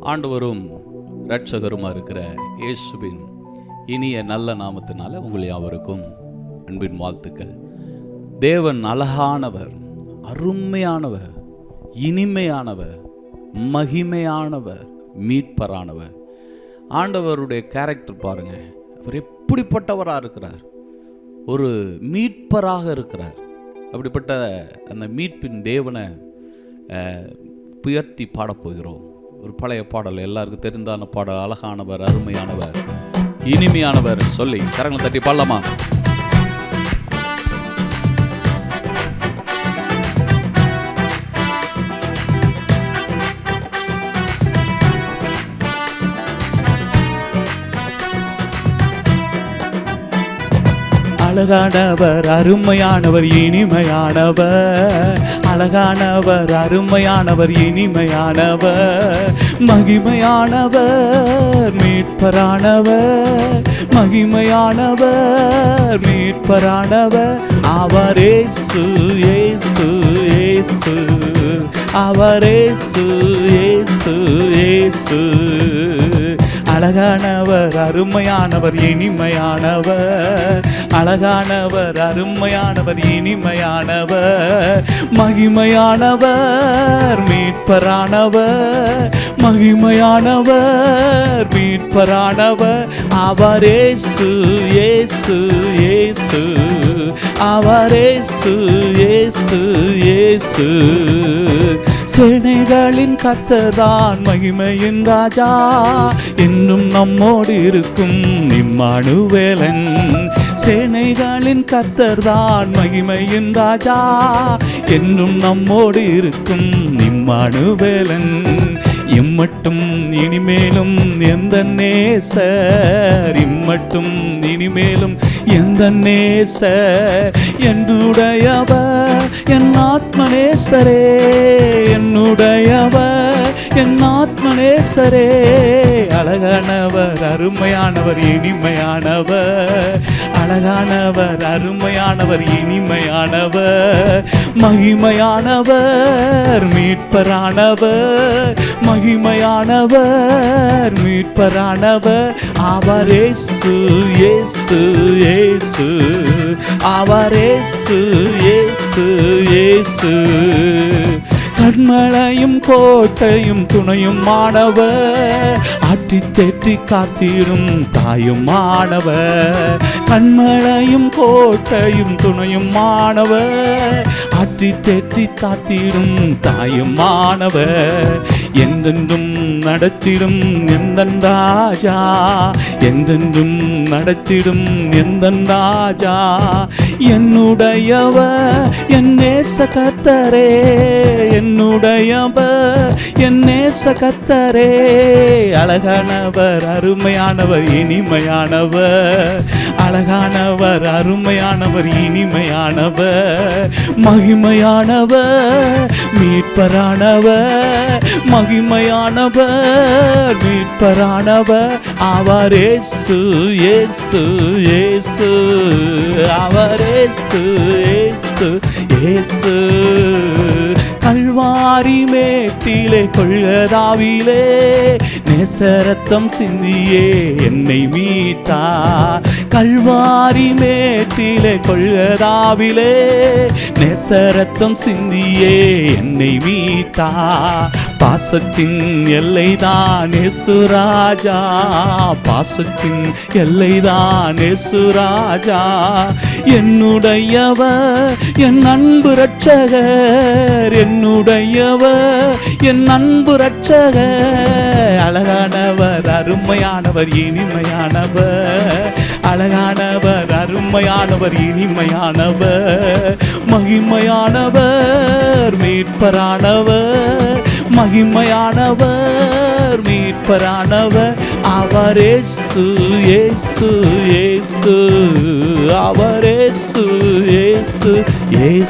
ஆண்டவரும் இரட்சகருமாக இருக்கிற இயேசுவின் இனிய நல்ல நாமத்தினால உங்கள் யாவருக்கும் அன்பின் வாழ்த்துக்கள். தேவன் அழகானவர் அருமையானவர் இனிமையானவர் மகிமையானவர் மீட்பரானவர். ஆண்டவருடைய கேரக்டர் பாருங்கள் அவர் எப்படிப்பட்டவராக இருக்கிறார்? ஒரு மீட்பராக இருக்கிறார். அப்படிப்பட்ட அந்த மீட்பின் தேவனை உயர்த்தி பாடப் போகிறோம். ஒரு பழைய பாடல். எல்லாருக்கும் தெரிந்தான பாடல். அழகானவர் அருமையானவர் இனிமையானவர். சொல்லி கரங்களை தட்டி பாடலாமா? அழகானவர் அருமையானவர் இனிமையானவர். அழகானவர் அருமையானவர் இனிமையானவர். மகிமையானவர் மீட்பரானவர். மகிமையானவர் மீட்பரானவர். அவரேசு ஏசு ஏசு அவரேசு ஏசு ஏசு. அழகானவர் அருமையானவர் இனிமையானவர். அழகானவர் அருமையானவர் இனிமையானவர். மகிமையானவர் மீட்பரானவர். மகிமையானவர் மீட்பரானவர். அவரேசு ஏசு ஏசு அவரேசு ஏசு ஏசு சேனைகளின் கத்ததான் மகிமையின் ராஜா. இன்னும் நம்மோடு இருக்கும் இம்மானுவேலன். சேனைகளின் கத்தர்தான் மகிமையின் ராஜா. என்றும் நம்மோடு இருக்கும் இம்மானுவேலன். இம்மட்டும் இனிமேலும் எந்த நேசர்? இம்மட்டும் இனிமேலும் எந்த நேச என்னுடையவ என் ஆத்மநேசரே என்னுடையவ என் ஆத்மநேசரே. அழகானவர் அருமையானவர் இனிமையானவர். அழகானவர் அருமையானவர் இனிமையானவர் மகிமையானவர் மீட்பரானவர் மகிமையானவர் மீட்பரானவர். அவரேசு ஏசு ஏசு அவரேசு ஏசு ஏசு. கண்மலையும் கோட்டையும் துணையும் மாணவர். ஆற்றி தேற்றி காத்திரும் தாயும் மாணவர். கண்மலையும் கோட்டையும் துணையும் மாணவர். ஆற்றி தேற்றி காத்திடும் தாயும் மாணவர். என்றென்றும் நடத்திடும் எந்த ராஜா? என்றென்றும் நடத்திடும் எந்த ராஜா? என்னுடையவர் என் நேச கத்தரே என்னுடையவர் என் நேச கத்தரே அழகானவர் அருமையானவர் இனிமையானவர். அழகானவர் அருமையானவர் இனிமையானவர். மகிமையானவர் மீட்பரானவர். மகிமையானவர் மீட்பரானவர். அவர் ஏசு ஏசு ஏசு அவர் ஏசு ஏசு ஏசு கல்வாரி மேட்டிலே கொள்கதாவிலே நேசரத்தம் சிந்தியே என்னை மீட்டா? கல்வாரி மேட்டிலே கொள்கதாவிலே நேசரத்தம் சிந்தியே என்னை மீட்டா? பாசத்தின் எல்லைதான் சுராஜா பாசத்தின் எல்லைதான் சுராஜா என்னுடையவர் என் அன்பு ரட்சகர் என்னுடையவர் என் அன்பு ரட்சக அழகானவர் அருமையானவர் இனிமையானவர். அழகானவர் அருமையானவர் இனிமையானவர். மகிமையானவர் மீட்பரானவர். மகிமையானவர் மீட்பரானவர். அவரேசு ஏசு ஏசு அவரேசு ஏசு ஏசு